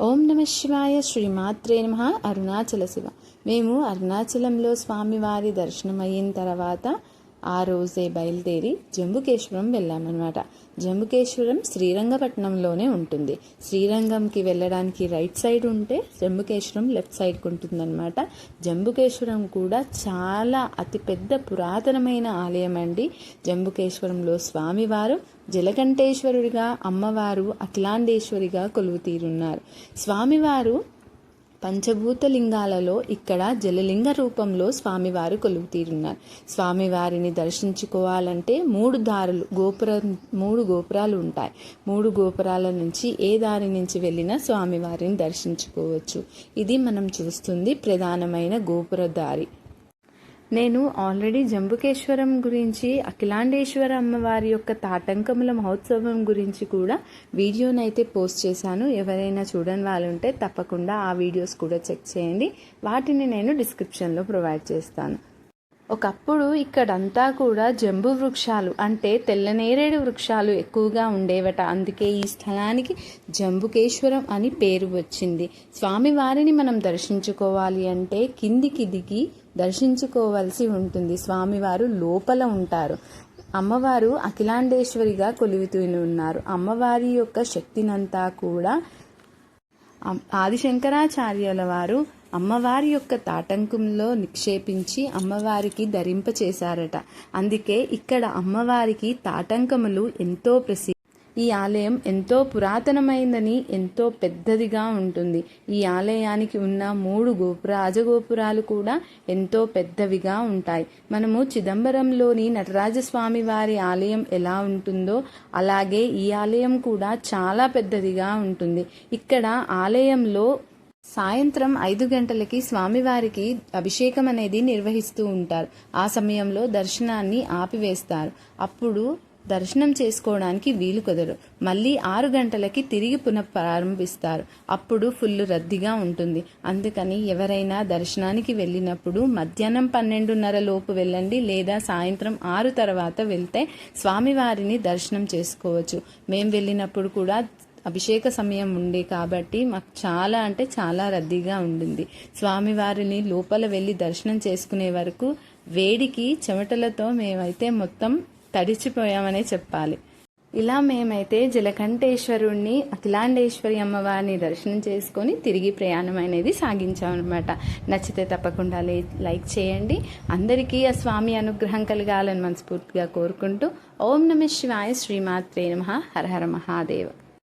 ఓం నమ శివాయ శ్రీమాత్రే నమ అరుణాచల శివ. మేము అరుణాచలంలో స్వామివారి దర్శనం అయిన తర్వాత ఆ రోజే బయలుదేరి జంబుకేశ్వరం వెళ్ళామన్నమాట. జంబుకేశ్వరం శ్రీరంగపట్నంలోనే ఉంటుంది. శ్రీరంగంకి వెళ్ళడానికి రైట్ సైడ్ ఉంటే జంబుకేశ్వరం లెఫ్ట్ సైడ్కి ఉంటుందన్నమాట. జంబుకేశ్వరం కూడా చాలా అతిపెద్ద పురాతనమైన ఆలయం అండి. జంబుకేశ్వరంలో స్వామివారు జలకంఠేశ్వరుడిగా అమ్మవారు అఖిలాండేశ్వరిగా కొలువుతీరున్నారు. స్వామివారు పంచభూత లింగాలలో ఇక్కడ జలలింగ రూపంలో స్వామివారు కొలువుతీరున్నారు. స్వామివారిని దర్శించుకోవాలంటే మూడు దారులు గోపురం మూడు గోపురాలు ఉంటాయి. మూడు గోపురాల నుంచి ఏ దారి నుంచి వెళ్ళినా స్వామివారిని దర్శించుకోవచ్చు. ఇది మనం చూస్తుంది ప్రధానమైన గోపుర దారి. నేను ఆల్రెడీ జంబుకేశ్వరం గురించి అఖిలాండేశ్వర అమ్మవారి యొక్క తాటంకముల మహోత్సవం గురించి కూడా వీడియోనైతే పోస్ట్ చేశాను. ఎవరైనా చూడని వాళ్ళు ఉంటే తప్పకుండా ఆ వీడియోస్ కూడా చెక్ చేయండి. వాటిని నేను డిస్క్రిప్షన్లో ప్రొవైడ్ చేస్తాను. ఒకప్పుడు ఇక్కడంతా కూడా జంబు వృక్షాలు అంటే తెల్లనేరేడు వృక్షాలు ఎక్కువగా ఉండేవట. అందుకే ఈ స్థలానికి జంబుకేశ్వరం అని పేరు వచ్చింది. స్వామివారిని మనం దర్శించుకోవాలి అంటే కిందికి దిగి దర్శించుకోవాల్సి ఉంటుంది. స్వామివారు లోపల ఉంటారు. అమ్మవారు అఖిలాండేశ్వరిగా కొలువుతూనే ఉన్నారు. అమ్మవారి యొక్క శక్తినంతా కూడా ఆదిశంకరాచార్యుల వారు అమ్మవారి యొక్క తాటంకంలో నిక్షేపించి అమ్మవారికి ధరింపచేశారట. అందుకే ఇక్కడ అమ్మవారికి తాటంకములు ఎంతో ప్రసిద్ధి ఈ ఆలయం ఎంతో పురాతనమైందని ఎంతో పెద్దదిగా ఉంటుంది. ఈ ఆలయానికి ఉన్న మూడు గోపుర రాజగోపురాలు కూడా ఎంతో పెద్దవిగా ఉంటాయి. మనము చిదంబరంలోని నటరాజస్వామి వారి ఆలయం ఎలా ఉంటుందో అలాగే ఈ ఆలయం కూడా చాలా పెద్దదిగా ఉంటుంది. ఇక్కడ ఆలయంలో సాయంత్రం ఐదు గంటలకి స్వామివారికి అభిషేకం అనేది నిర్వహిస్తూ ఉంటారు. ఆ సమయంలో దర్శనాన్ని ఆపివేస్తారు. అప్పుడు దర్శనం చేసుకోవడానికి వీలు కుదరు మళ్ళీ ఆరు గంటలకి తిరిగి పునః ప్రారంభిస్తారు అప్పుడు ఫుల్ రద్దీగా ఉంటుంది. అందుకని ఎవరైనా దర్శనానికి వెళ్ళినప్పుడు మధ్యాహ్నం పన్నెండున్నర లోపు వెళ్ళండి లేదా సాయంత్రం ఆరు తర్వాత వెళ్తే స్వామివారిని దర్శనం చేసుకోవచ్చు. మేము వెళ్ళినప్పుడు కూడా అభిషేక సమయం ఉండే కాబట్టి మాకు చాలా అంటే చాలా రద్దీగా ఉండింది స్వామివారిని లోపల వెళ్ళి దర్శనం చేసుకునే వరకు వేడికి చెమటలతో మేమైతే మొత్తం తడిచిపోయామనే చెప్పాలి. ఇలా మేమైతే జలకంఠేశ్వరుణ్ణి అఖిలాండేశ్వరి అమ్మవారిని దర్శనం చేసుకొని తిరిగి ప్రయాణం అనేది సాగించామన్నమాట. నచ్చితే తప్పకుండా లైక్ చేయండి. అందరికీ ఆ స్వామి అనుగ్రహం కలగాలని మనస్ఫూర్తిగా కోరుకుంటూ ఓం నమ శివాయ శ్రీమాత్రే నమ. హర హర మహాదేవ.